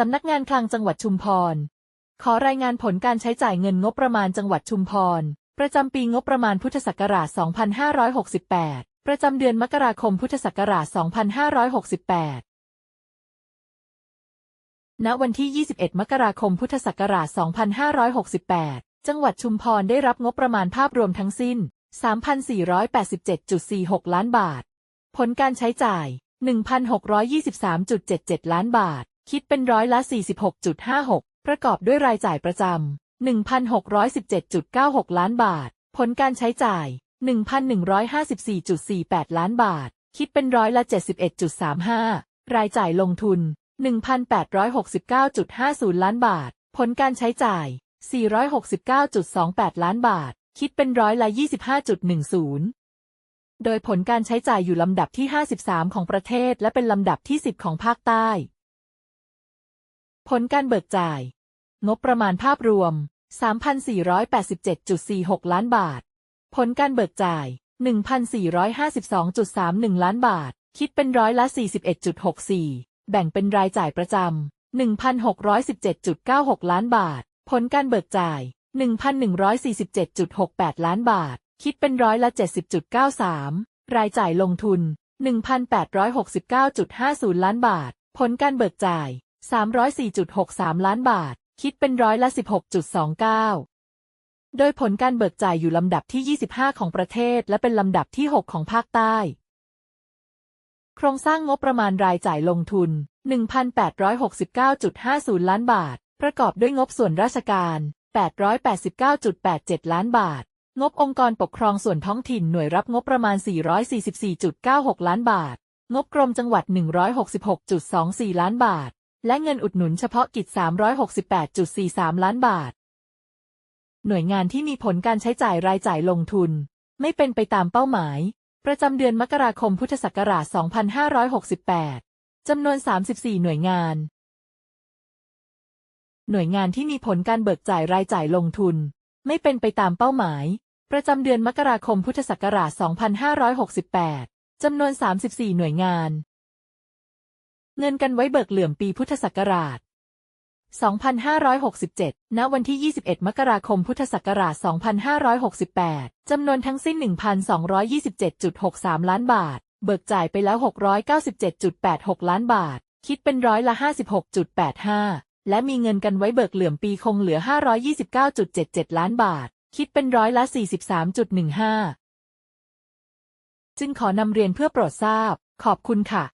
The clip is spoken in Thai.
สำนักงานคลังจังหวัดชุมพร ขอรายงานผลการใช้จ่ายเงินงบประมาณจังหวัดชุมพร ประจำปีงบประมาณพุทธศักราช 2568 ประจำเดือนมกราคมพุทธศักราช 2568 ณ วันที่ 21 มกราคมพุทธศักราช 2568 จังหวัดชุมพรได้รับงบประมาณภาพรวมทั้งสิ้น 3,487.46 ล้านบาท ผลการใช้จ่าย 1,623.77 ล้านบาท คิดเป็นร้อยละ 46.56 ประกอบด้วยรายจ่ายประจำ 1,617.96 ล้านบาท ผลการใช้จ่าย 1,154.48 ล้านบาท คิดเป็นร้อยละ 71.35 รายจ่ายลงทุน 1,869.50 ล้านบาท ผลการใช้จ่าย 469.28 ล้านบาท คิดเป็นร้อยละ 25.10 โดยผลการใช้จ่ายอยู่ลำดับที่ 53 ของประเทศและเป็นลำดับที่ 10 ของภาคใต้ ผลการเบิกจ่าย งบประมาณภาพรวม 3,487.46 ล้านบาท ผลการเบิกจ่าย 1,452.31 ล้านบาท คิดเป็นร้อยละ 41.64 แบ่งเป็นรายจ่ายประจำ 1,617.96 ล้านบาท ผลการเบิกจ่าย 1,147.68 ล้านบาท คิดเป็นร้อยละ 70.93 รายจ่ายลงทุน 1,869.50 ล้านบาท ผลการเบิกจ่าย 304.63 ล้านบาท คิดเป็นร้อยละ 16.29 โดยผลการเบิกจ่ายอยู่ลำดับที่ 25 ของประเทศ และเป็นลำดับที่ 6 ของภาคใต้ โครงสร้างงบประมาณรายจ่ายลงทุน 1,869.50 ล้านบาท ประกอบด้วยงบส่วนราชการ 889.87 ล้านบาท งบองค์กรปกครองส่วนท้องถิ่นหน่วยรับงบประมาณ 444.96 ล้านบาท งบกรมจังหวัด 166.24 ล้านบาท และเงินอุดหนุนเฉพาะกิจ 368.43 ล้านบาท หน่วยงานที่มีผลการใช้จ่ายรายจ่ายลงทุน ไม่เป็นไปตามเป้าหมาย ประจำเดือนมกราคมพุทธศักราช 2568 จำนวน 34 หน่วยงาน หน่วยงานที่มีผลการเบิกจ่ายรายจ่ายลงทุน ไม่เป็นไปตามเป้าหมาย ประจำเดือนมกราคมพุทธศักราช 2568 จำนวน 34 หน่วยงาน เงินกันไว้เบิกเหลื่อมปีพุทธศักราช 2567 ณ วันที่ 21 มกราคม พุทธศักราช 2568 จำนวนทั้งสิ้น 1,227.63 ล้านบาท เบิกจ่ายไปแล้ว 697.86 ล้านบาท คิดเป็นร้อยละ 56.85 และมีเงินกันไว้เบิกเหลื่อมปีคงเหลือ 529.77 ล้านบาท คิดเป็นร้อยละ 43.15 จึงขอนำเรียนเพื่อโปรดทราบ ขอบคุณค่ะ